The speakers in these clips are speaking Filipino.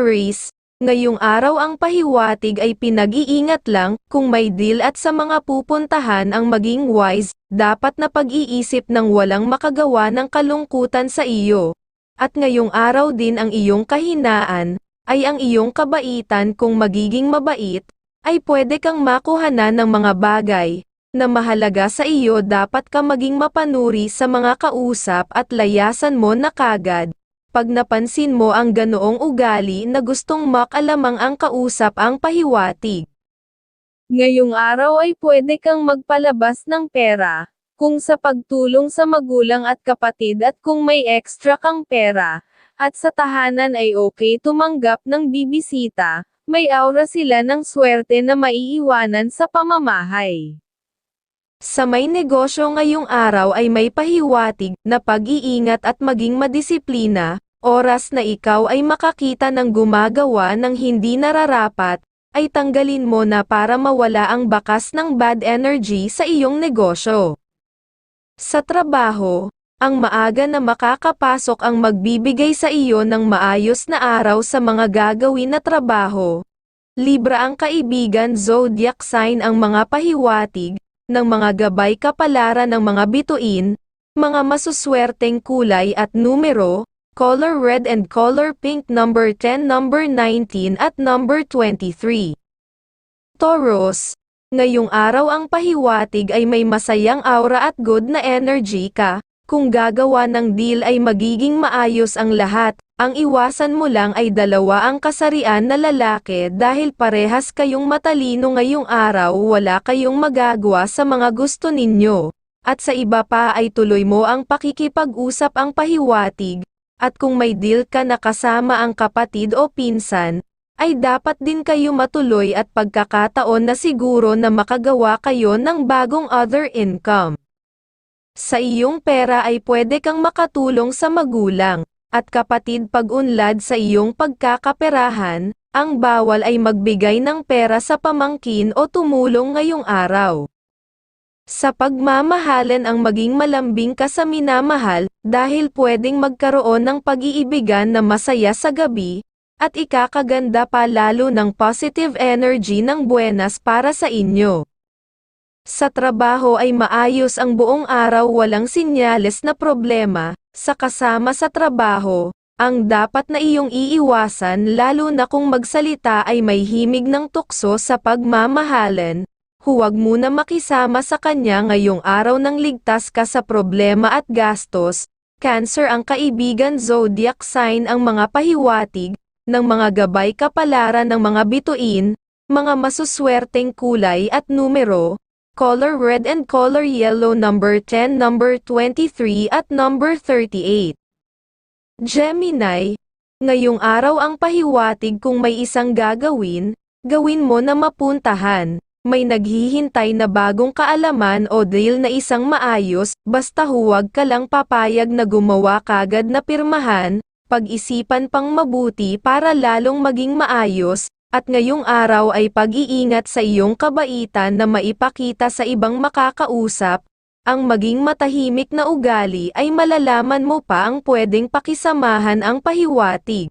Aries, ngayong araw ang pahiwatig ay pinag-iingat lang, kung may deal at sa mga pupuntahan ang maging wise, dapat na pag-iisip ng walang makagawa ng kalungkutan sa iyo. At ngayong araw din ang iyong kahinaan, ay ang iyong kabaitan kung magiging mabait, ay pwede kang makuhanan ng mga bagay, na mahalaga sa iyo dapat ka maging mapanuri sa mga kausap at layasan mo na kagad. Pag napansin mo ang ganoong ugali na gustong makalamang ang kausap ang pahiwatig. Ngayong araw ay pwede kang magpalabas ng pera, kung sa pagtulong sa magulang at kapatid at kung may extra kang pera, at sa tahanan ay okay tumanggap ng bibisita, may aura sila ng swerte na maiiwanan sa pamamahay. Sa may negosyo ngayong araw ay may pahiwatig na pag-iingat at maging madisiplina, oras na ikaw ay makakita ng gumagawa ng hindi nararapat, ay tanggalin mo na para mawala ang bakas ng bad energy sa iyong negosyo. Sa trabaho, ang maaga na makakapasok ang magbibigay sa iyo ng maayos na araw sa mga gagawin na trabaho. Libra ang kaibigan zodiac sign ang mga pahiwatig, ng mga gabay kapalaran ng mga bituin, mga masuswerteng kulay at numero, color red and color pink number 10 number 19 at number 23. Taurus, ngayong araw ang pahiwatig ay may masayang aura at good na energy ka, kung gagawa ng deal ay magiging maayos ang lahat, ang iwasan mo lang ay dalawa ang kasarian na lalaki dahil parehas kayong matalino ngayong araw wala kayong magagawa sa mga gusto ninyo. At sa iba pa ay tuloy mo ang pakikipag-usap ang pahiwatig, at kung may deal ka na kasama ang kapatid o pinsan, ay dapat din kayo matuloy at pagkakataon na siguro na makagawa kayo ng bagong other income. Sa iyong pera ay pwede kang makatulong sa magulang at kapatid pag-unlad sa iyong pagkakaperahan, ang bawal ay magbigay ng pera sa pamangkin o tumulong ngayong araw. Sa pagmamahalan ang maging malambing ka sa minamahal, dahil pwedeng magkaroon ng pag-iibigan na masaya sa gabi, at ikakaganda pa lalo ng positive energy ng buenas para sa inyo. Sa trabaho ay maayos ang buong araw walang sinyales na problema, sa kasama sa trabaho, ang dapat na iyong iiwasan lalo na kung magsalita ay may himig ng tukso sa pagmamahalan, huwag muna makisama sa kanya ngayong araw ng ligtas ka sa problema at gastos, Cancer ang kaibigan zodiac sign ang mga pahiwatig, ng mga gabay kapalaran ng mga bituin, mga masuswerteng kulay at numero, color red and color yellow number 10 number 23 at number 38. Gemini, ngayong araw ang pahiwatig kung may isang gagawin, gawin mo na mapuntahan. May naghihintay na bagong kaalaman o deal na isang maayos, basta huwag ka lang papayag na gumawa kagad na pirmahan, pag-isipan pang mabuti para lalong maging maayos, at ngayong araw ay pag-iingat sa iyong kabaitan na maipakita sa ibang makakausap, ang maging matahimik na ugali ay malalaman mo pa ang pwedeng pakisamahan ang pahiwatig.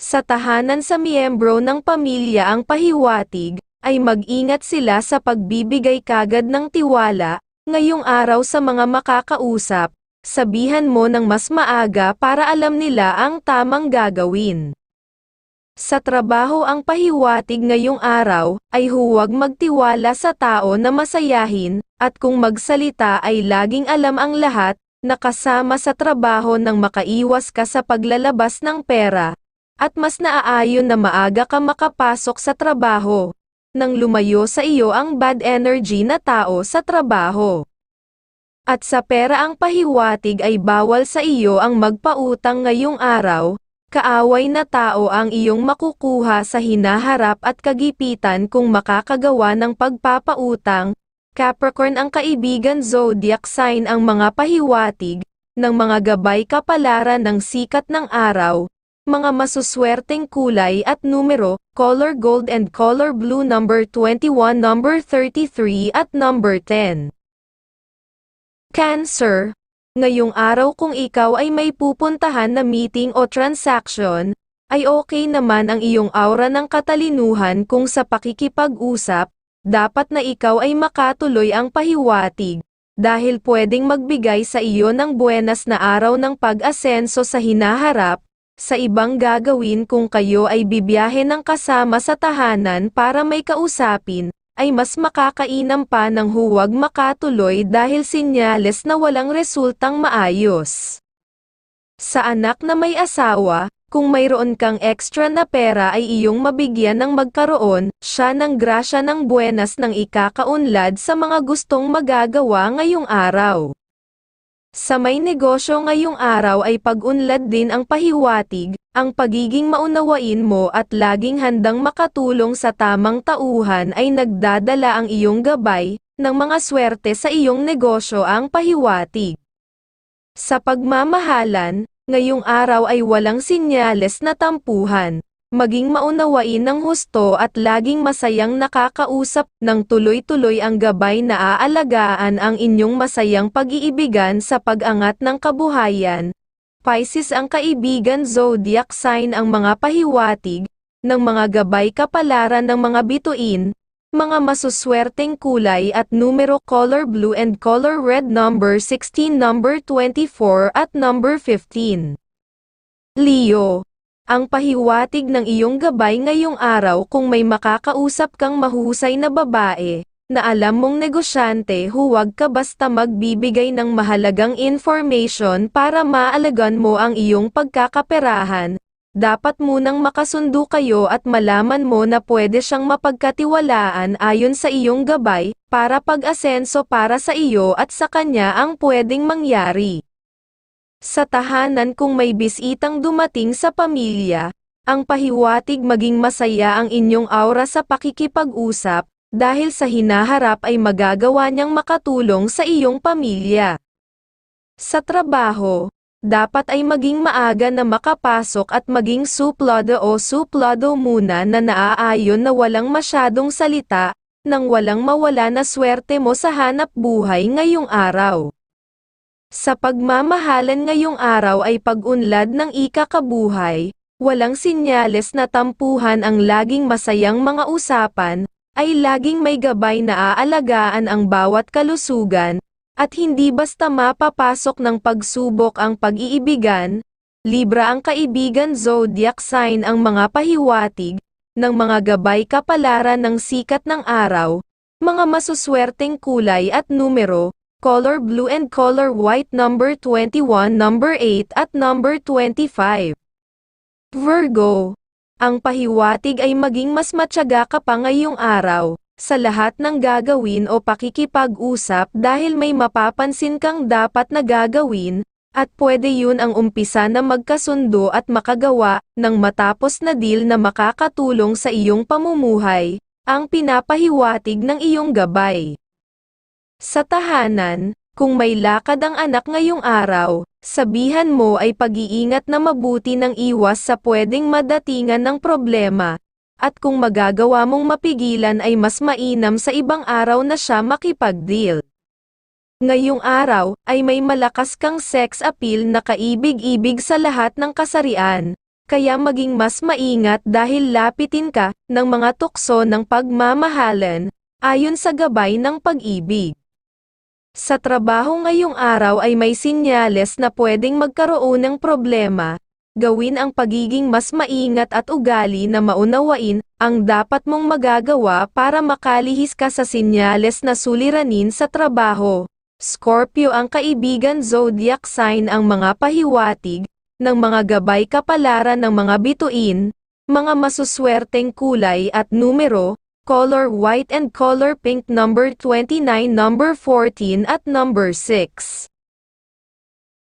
Sa tahanan sa miyembro ng pamilya ang pahiwatig, ay mag-ingat sila sa pagbibigay kagad ng tiwala, ngayong araw sa mga makakausap, sabihan mo ng mas maaga para alam nila ang tamang gagawin. Sa trabaho ang pahiwatig ngayong araw, ay huwag magtiwala sa tao na masayahin, at kung magsalita ay laging alam ang lahat, nakasama sa trabaho nang makaiwas ka sa paglalabas ng pera, at mas naaayon na maaga ka makapasok sa trabaho, nang lumayo sa iyo ang bad energy na tao sa trabaho. At sa pera ang pahiwatig ay bawal sa iyo ang magpautang ngayong araw, Kaaway na tao ang iyong makukuha sa hinaharap at kagipitan kung makakagawa ng pagpapautang. Capricorn ang kaibigan zodiac sign ang mga pahiwatig, ng mga gabay kapalaran ng sikat ng araw, mga masuswerteng kulay at numero, color gold and color blue number 21 number 33 at number 10. Cancer, Ngayong araw kung ikaw ay may pupuntahan na meeting o transaction, ay okay naman ang iyong aura ng katalinuhan kung sa pakikipag-usap, dapat na ikaw ay makatuloy ang pahiwatig, dahil pwedeng magbigay sa iyo ng buenas na araw ng pag-asenso sa hinaharap, sa ibang gagawin kung kayo ay bibiyahe ng kasama sa tahanan para may kausapin, ay mas makakainam pa ng huwag makatuloy dahil sinyales na walang resultang maayos. Sa anak na may asawa, kung mayroon kang extra na pera ay iyong mabigyan ng magkaroon siya ng grasya ng buenas ng ikakaunlad sa mga gustong magagawa ngayong araw. Sa may negosyo ngayong araw ay pag-unlad din ang pahiwatig, ang pagiging maunawain mo at laging handang makatulong sa tamang tauhan ay nagdadala ang iyong gabay, ng mga swerte sa iyong negosyo ang pahiwatig. Sa pagmamahalan, ngayong araw ay walang sinyales na tampuhan. Maging maunawain ng husto at laging masayang nakakausap ng tuloy-tuloy ang gabay na aalagaan ang inyong masayang pag-iibigan sa pag-angat ng kabuhayan. Pisces ang kaibigan zodiac sign ang mga pahiwatig, ng mga gabay kapalaran ng mga bituin, mga masuswerteng kulay at numero color blue and color red number 16 number 24 at number 15. Leo ang pahiwatig ng iyong gabay ngayong araw kung may makakausap kang mahuhusay na babae, na alam mong negosyante huwag ka basta magbibigay ng mahalagang information para maalagan mo ang iyong pagkakaperahan. Dapat munang makasundo kayo at malaman mo na pwede siyang mapagkatiwalaan ayon sa iyong gabay, para pag-asenso para sa iyo at sa kanya ang pwedeng mangyari. Sa tahanan kung may bisitang dumating sa pamilya, ang pahiwatig maging masaya ang inyong aura sa pakikipag-usap, dahil sa hinaharap ay magagawa niyang makatulong sa iyong pamilya. Sa trabaho, dapat ay maging maaga na makapasok at maging suplado o suplado muna na naaayon na walang masyadong salita, nang walang mawala na swerte mo sa hanap buhay ngayong araw. Sa pagmamahalan ngayong araw ay pag-unlad ng ikakabuhay, walang sinyales na tampuhan ang laging masayang mga usapan, ay laging may gabay na aalagaan ang bawat kalusugan, at hindi basta mapapasok ng pagsubok ang pag-iibigan, Libra ang kaibigan zodiac sign ang mga pahiwatig, ng mga gabay kapalaran ng sikat ng araw, mga masuswerteng kulay at numero, color blue and color white number 21, number 8 at number 25. Virgo. Ang pahiwatig ay maging mas matyaga ka pa ngayong araw, sa lahat ng gagawin o pakikipag-usap dahil may mapapansin kang dapat na gagawin, at pwede yun ang umpisa na magkasundo at makagawa, ng matapos na deal na makakatulong sa iyong pamumuhay, ang pinapahiwatig ng iyong gabay. Sa tahanan, kung may lakad ang anak ngayong araw, sabihan mo ay pag-iingat na mabuti ng iwas sa pwedeng madatingan ng problema, at kung magagawa mong mapigilan ay mas mainam sa ibang araw na siya makipag-deal. Ngayong araw, ay may malakas kang sex appeal na kaibig-ibig sa lahat ng kasarian, kaya maging mas maingat dahil lapitin ka ng mga tukso ng pagmamahalan, ayon sa gabay ng pag-ibig. Sa trabaho ngayong araw ay may sinyales na pwedeng magkaroon ng problema. Gawin ang pagiging mas maingat at ugali na maunawain ang dapat mong magagawa para makalihis ka sa sinyales na suliranin sa trabaho. Scorpio ang kaibigan zodiac sign ang mga pahiwatig ng mga gabay kapalaran ng mga bituin, mga masuswerteng kulay at numero, color white and color pink number 29 number 14 at number 6.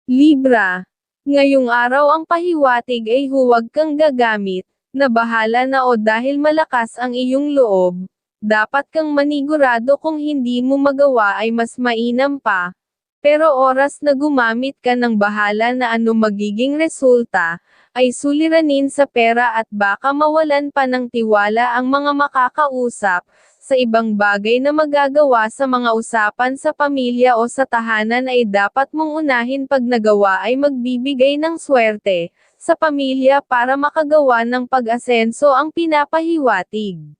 Libra. Ngayong araw ang pahiwatig ay huwag kang gagamit, na bahala na o dahil malakas ang iyong loob, dapat kang manigurado kung hindi mo magawa ay mas mainam pa. Pero oras na gumamit ka ng bahala na ano magiging resulta, ay suliranin sa pera at baka mawalan pa ng tiwala ang mga makakausap, sa ibang bagay na magagawa sa mga usapan sa pamilya o sa tahanan ay dapat mong unahin pag nagawa ay magbibigay ng swerte, sa pamilya para makagawa ng pag-asenso ang pinapahiwatig.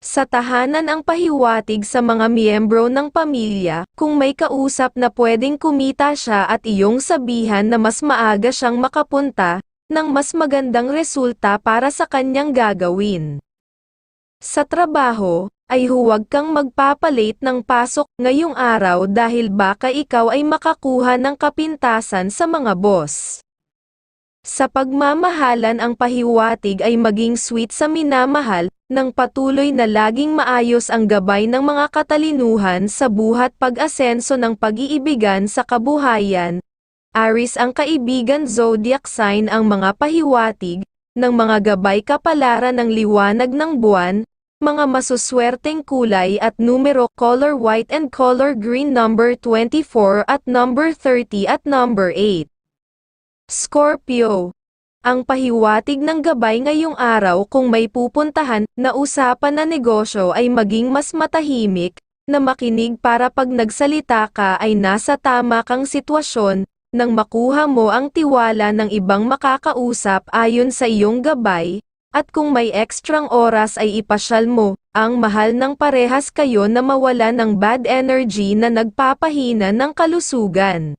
Sa tahanan ang pahiwatig sa mga miyembro ng pamilya, kung may kausap na pwedeng kumita siya at iyong sabihan na mas maaga siyang makapunta, ng mas magandang resulta para sa kanyang gagawin. Sa trabaho, ay huwag kang magpapalit ng pasok ngayong araw dahil baka ikaw ay makakuha ng kapintasan sa mga boss. Sa pagmamahalan ang pahiwatig ay maging sweet sa minamahal, nang patuloy na laging maayos ang gabay ng mga katalinuhan sa buhat pag-asenso ng pag-iibigan sa kabuhayan. Aris ang kaibigan zodiac sign ang mga pahiwatig, ng mga gabay kapalaran ng liwanag ng buwan, mga masuswerteng kulay at numero color white and color green number 24 at number 30 at number 8. Scorpio. Ang pahiwatig ng gabay ngayong araw kung may pupuntahan na usapan na negosyo ay maging mas matahimik, na makinig para pag nagsalita ka ay nasa tama kang sitwasyon, nang makuha mo ang tiwala ng ibang makakausap ayon sa iyong gabay, at kung may ekstrang oras ay ipasyal mo, ang mahal ng parehas kayo na mawala ng bad energy na nagpapahina ng kalusugan.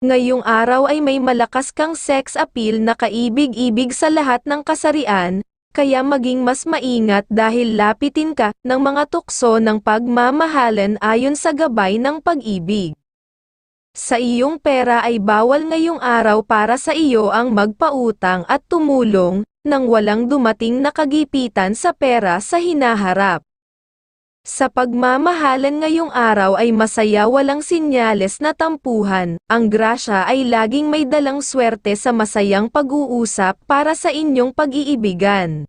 Ngayong araw ay may malakas kang sex appeal na kaibig-ibig sa lahat ng kasarian, kaya maging mas maingat dahil lapitin ka ng mga tukso ng pagmamahalan ayon sa gabay ng pag-ibig. Sa iyong pera ay bawal ngayong araw para sa iyo ang magpautang at tumulong, nang walang dumating na kagipitan sa pera sa hinaharap. Sa pagmamahalan ngayong araw ay masaya walang sinyales na tampuhan, ang grasya ay laging may dalang swerte sa masayang pag-uusap para sa inyong pag-iibigan.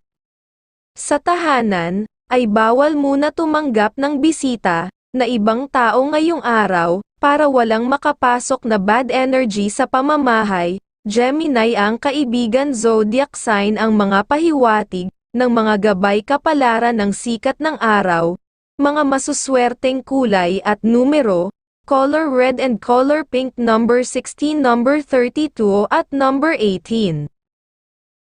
Sa tahanan, ay bawal muna tumanggap ng bisita, na ibang tao ngayong araw, para walang makapasok na bad energy sa pamamahay, Gemini ang kaibigan zodiac sign ang mga pahiwatig, ng mga gabay kapalaran ng sikat ng araw, mga masuswerteng kulay at numero, color red and color pink number 16 number 32 at number 18.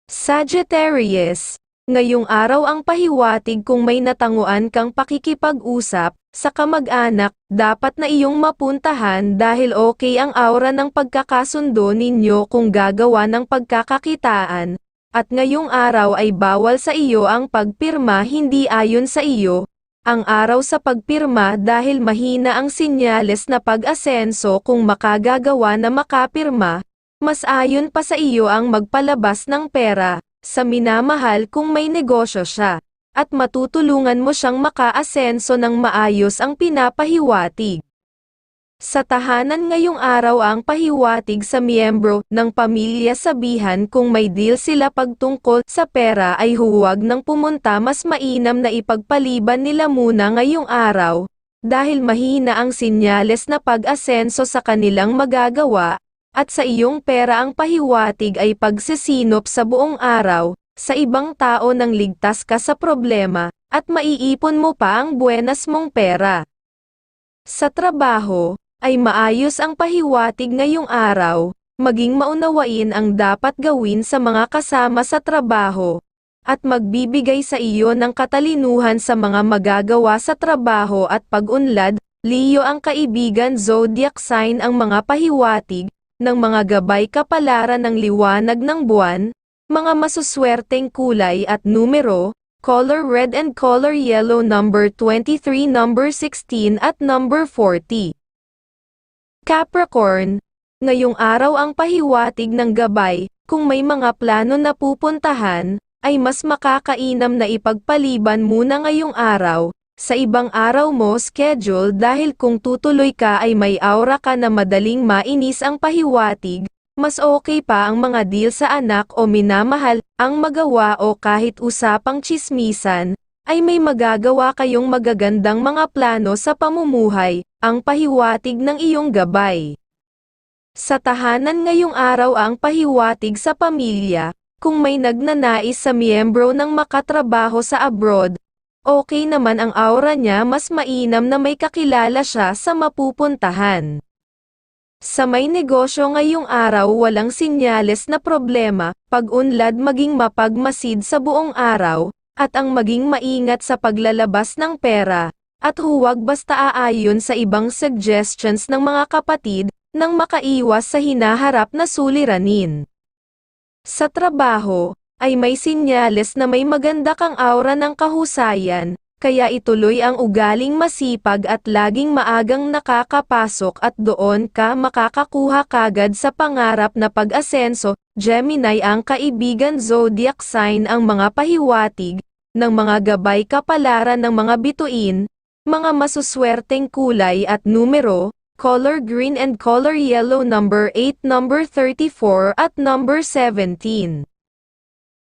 Sagittarius, ngayong araw ang pahiwatig kung may natanguan kang pakikipag-usap, sa kamag-anak, dapat na iyong mapuntahan dahil okay ang aura ng pagkakasundo ninyo kung gagawa ng pagkakakitaan, at ngayong araw ay bawal sa iyo ang pagpirma hindi ayon sa iyo, ang araw sa pagpirma dahil mahina ang sinyales na pag-asenso kung makagagawa na makapirma, mas ayon pa sa iyo ang magpalabas ng pera, sa minamahal kung may negosyo siya, at matutulungan mo siyang makaasenso ng maayos ang pinapahiwatig. Sa tahanan ngayong araw ang pahiwatig sa miyembro ng pamilya sabihan kung may deal sila pagtungkol sa pera ay huwag nang pumunta mas mainam na ipagpaliban nila muna ngayong araw, dahil mahina ang sinyales na pag-asenso sa kanilang magagawa, at sa iyong pera ang pahiwatig ay pagsisinop sa buong araw, sa ibang tao nang ligtas ka sa problema, at maiipon mo pa ang buenas mong pera. Sa trabaho, ay maayos ang pahiwatig ngayong araw, maging maunawain ang dapat gawin sa mga kasama sa trabaho, at magbibigay sa iyo ng katalinuhan sa mga magagawa sa trabaho at pag-unlad, Leo ang kaibigan zodiac sign ang mga pahiwatig, ng mga gabay kapalaran ng liwanag ng buwan, mga masuswerteng kulay at numero, color red and color yellow number 23 number 16 at number 40. Capricorn, ngayong araw ang pahiwatig ng gabay, kung may mga plano na pupuntahan, ay mas makakainam na ipagpaliban muna ngayong araw, sa ibang araw mo schedule dahil kung tutuloy ka ay may aura ka na madaling mainis ang pahiwatig, mas okay pa ang mga deal sa anak o minamahal, ang magawa o kahit usapang chismisan, ay may magagawa kayong magagandang mga plano sa pamumuhay, ang pahiwatig ng iyong gabay. Sa tahanan ngayong araw ang pahiwatig sa pamilya, kung may nagnanais sa miyembro ng makatrabaho sa abroad, okay naman ang aura niya mas mainam na may kakilala siya sa mapupuntahan. Sa may negosyo ngayong araw walang sinyales na problema, pag-unlad maging mapagmasid sa buong araw, at ang maging maingat sa paglalabas ng pera, at huwag basta aayon sa ibang suggestions ng mga kapatid, nang makaiwas sa hinaharap na suliranin. Sa trabaho, ay may sinyales na may maganda kang aura ng kahusayan, kaya ituloy ang ugaling masipag at laging maagang nakakapasok at doon ka makakakuha kagad sa pangarap na pag-asenso. Gemini ang kaibigan zodiac sign ang mga pahiwatig, ng mga gabay kapalaran ng mga bituin, mga masuswerteng kulay at numero, color green and color yellow number 8 number 34 at number 17.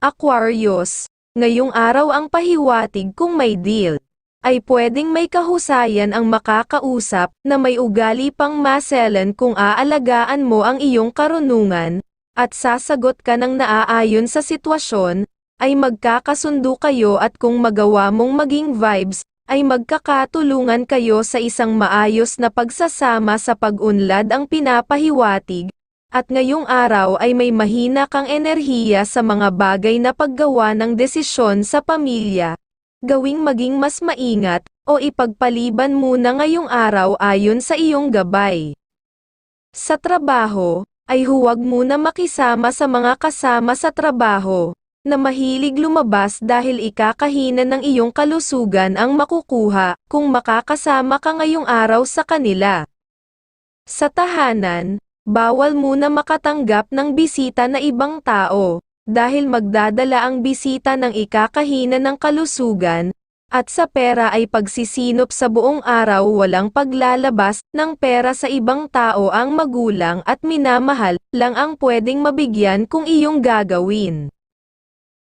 Aquarius, ngayong araw ang pahiwatig kung may deal, ay pwedeng may kahusayan ang makakausap na may ugali pang maselan kung aalagaan mo ang iyong karunungan, at sasagot ka ng naaayon sa sitwasyon, ay magkakasundo kayo at kung magawa mong maging vibes, ay magkakatulungan kayo sa isang maayos na pagsasama sa pag-unlad ang pinapahiwatig, at ngayong araw ay may mahina kang enerhiya sa mga bagay na paggawa ng desisyon sa pamilya. Gawing maging mas maingat, o ipagpaliban muna ngayong araw ayon sa iyong gabay. Sa trabaho, ay huwag muna makisama sa mga kasama sa trabaho, na mahilig lumabas dahil ikakahina ng iyong kalusugan ang makukuha kung makakasama ka ngayong araw sa kanila. Sa tahanan, Bawal muna makatanggap ng bisita na ibang tao, dahil magdadala ang bisita ng ikakahina ng kalusugan, at sa pera ay pagsisinop sa buong araw walang paglalabas ng pera sa ibang tao ang magulang at minamahal lang ang pwedeng mabigyan kung iyong gagawin.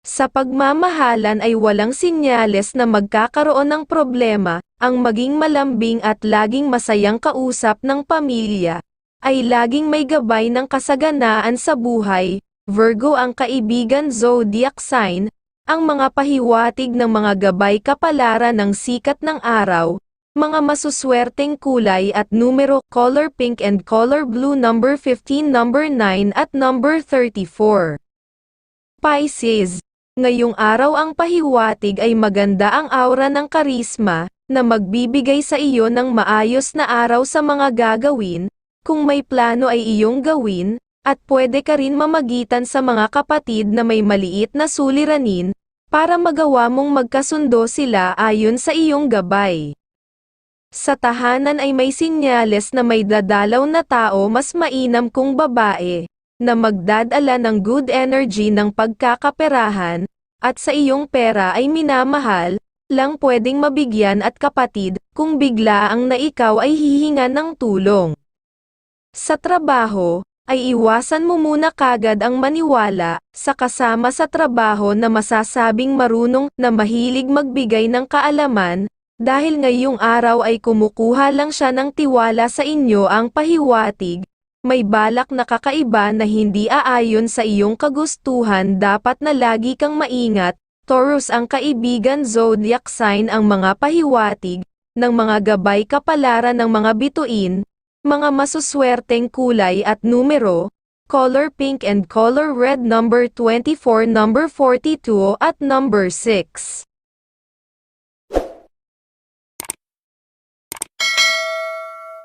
Sa pagmamahalan ay walang sinyales na magkakaroon ng problema, ang maging malambing at laging masayang kausap ng pamilya, ay laging may gabay ng kasaganaan sa buhay. Virgo ang kaibigan zodiac sign, ang mga pahiwatig ng mga gabay kapalaran ng sikat ng araw, mga masuswerteng kulay at numero color pink and color blue number 15 number 9 at number 34. Pisces, ngayong araw ang pahiwatig ay maganda ang aura ng karisma, na magbibigay sa iyo ng maayos na araw sa mga gagawin, kung may plano ay iyong gawin, at pwede ka rin mamagitan sa mga kapatid na may maliit na suliranin, para magawa mong magkasundo sila ayon sa iyong gabay. Sa tahanan ay may sinyales na may dadalaw na tao mas mainam kung babae, na magdadala ng good energy ng pagkakaperahan, at sa iyong pera ay minamahal, lang pwedeng mabigyan at kapatid, kung bigla ang na ikaw ay hihinga ng tulong. Sa trabaho, ay iwasan mo muna kagad ang maniwala sa kasama sa trabaho na masasabing marunong na mahilig magbigay ng kaalaman, dahil ngayong araw ay kumukuha lang siya ng tiwala sa inyo ang pahiwatig, may balak na kakaiba na hindi aayon sa iyong kagustuhan dapat na lagi kang maingat, Taurus ang kaibigan zodiac sign ang mga pahiwatig, ng mga gabay kapalaran ng mga bituin, mga masuswerteng kulay at numero, color pink and color red number 24 number 42 at number 6.